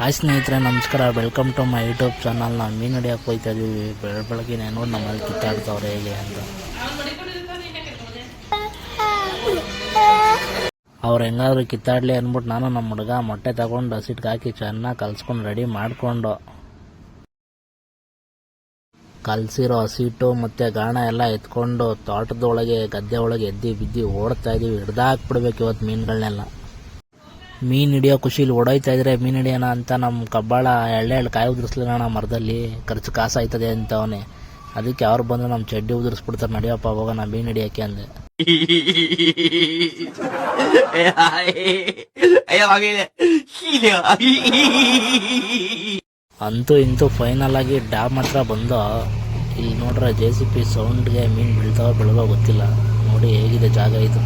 Hi ಸ್ನೇಹಿತರೆ, ನಮಸ್ಕಾರ. Welcome to my YouTube channel ನಾವು ಮೀನು ಹಿಡಿಯೋಕೆ ಹೋಗ್ತಾ ಇದೀವಿ. ಬೆಳ ಬೆಳಗ್ಗೆ ನೋಡಿ ನಮ್ಮಲ್ಲಿ ಕಿತ್ತಾಡ್ತವ್ರೆ ಹೇಗೆ ಅಂತ. ಅವ್ರು ಹೆಂಗಾದ್ರು ಕಿತ್ತಾಡ್ಲಿ ಅಂದ್ಬಿಟ್ಟು ನಾನು ನಮ್ಮ ಹುಡುಗ ಮೊಟ್ಟೆ ತಗೊಂಡು ಹಸಿಟ್ಗೆ ಹಾಕಿ ಚೆನ್ನಾಗಿ ಕಲ್ಸ್ಕೊಂಡು ರೆಡಿ ಮಾಡಿಕೊಂಡು. ಕಲ್ಸಿರೋ ಹಸಿಟ್ಟು ಮತ್ತು ಗಾಣ ಎಲ್ಲ ಎತ್ಕೊಂಡು ತೋಟದೊಳಗೆ ಗದ್ದೆ ಒಳಗೆ ಎದ್ದಿ ಬಿದ್ದಿ ಓಡ್ತಾ ಇದೀವಿ. ಹಿಡ್ದಾಕ್ಬಿಡ್ಬೇಕು ಇವತ್ತು ಮೀನುಗಳನ್ನೆಲ್ಲ ಮೀನು ಹಿಡಿಯೋ ಖುಷಿಲಿ ಓಡೋಯ್ತಾ ಇದ್ರೆ ಮೀನು ಹಿಡಿಯೋಣ ಅಂತ ನಮ್ಮ ಕಬ್ಬಾಳ ಎಳ್ಳೆ ಎಳ್ಳು ಕಾಯಿ ಉದುರಿಸ್ಲಿಲ್ಲ ಮರದಲ್ಲಿ. ಖರ್ಚು ಕಾಸು ಆಯ್ತದೆ ಅಂತವನೇ ಅದಕ್ಕೆ ಅವ್ರು ಬಂದು ನಮ್ಮ ಚಡ್ಡಿ ಉದುರಿಸ್ಬಿಡ್ತಾರೆ, ನಡಿಯಪ್ಪ ನಾ ಮೀನು ಹಿಡಿಯೋಕೆ ಅಂದೆ. ಅಂತೂ ಇಂತೂ ಫೈನಲ್ ಆಗಿ ಡ್ಯಾಮ್ ಹತ್ರ ಬಂದು ಇಲ್ಲಿ ನೋಡ್ರ ಜೆ ಸಿ ಪಿ ಸೌಂಡ್ಗೆ ಮೀನು ಬೀಳ್ತಾವ ಬೀಳೋ ಗೊತ್ತಿಲ್ಲ. ನೋಡಿ ಹೇಗಿದೆ ಜಾಗ ಇದು.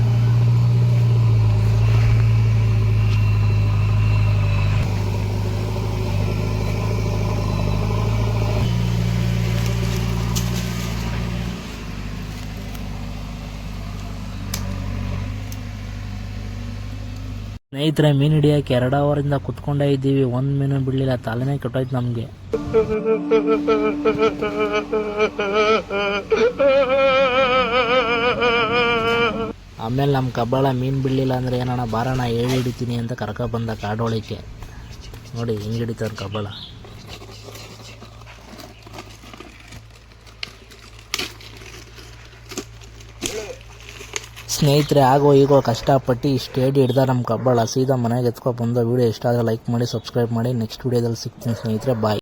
ಸ್ನೇಹಿತರೆ, ಮೀನು ಹಿಡಿಯೋಕೆ ಎರಡು ಅವರಿಂದ ಕುತ್ಕೊಂಡೇ ಇದ್ದೀವಿ. ಒಂದ್ ಮೀನು ಬಿಡಲಿಲ್ಲ, ತಲೆನೇ ಕೆಟ್ಟೋಯ್ತು ನಮಗೆ. ಆಮೇಲೆ ನಮ್ಮ ಕಬ್ಬಾಳ ಮೀನು ಬಿಡಲಿಲ್ಲ ಅಂದ್ರೆ ಏನಣ್ಣ, ಬಾರಣ್ಣ, ಹೇಳಿ ಹಿಡಿತೀನಿ ಅಂತ ಕರ್ಕ ಬಂದ ಕಾಡೋಳಿಕೆ. ನೋಡಿ, ಹಿಂಗೆ ಹಿಡಿತಾರೆ ಕಬ್ಬಾಳ. ಸ್ನೇಹಿತರೆ, ಆಗೋ ಈಗೋ ಕಷ್ಟಪಟ್ಟು ಸ್ಟೇಡಿ ಹಿಡ್ದ ನಮ್ಮ ಕಬ್ಬಾಳ ಸೀದಾ ಮನೆಗೆ ಎತ್ಕೊ ಬಂದ ವಿಡಿಯೋ ಇಷ್ಟ ಆದರೆ ಲೈಕ್ ಮಾಡಿ ಸಬ್ಸ್ಕ್ರೈಬ್ ಮಾಡಿ. ನೆಕ್ಸ್ಟ್ ವೀಡಿಯೋದಲ್ಲಿ ಸಿಗ್ತೀನಿ ಸ್ನೇಹಿತರೆ. ಬಾಯ್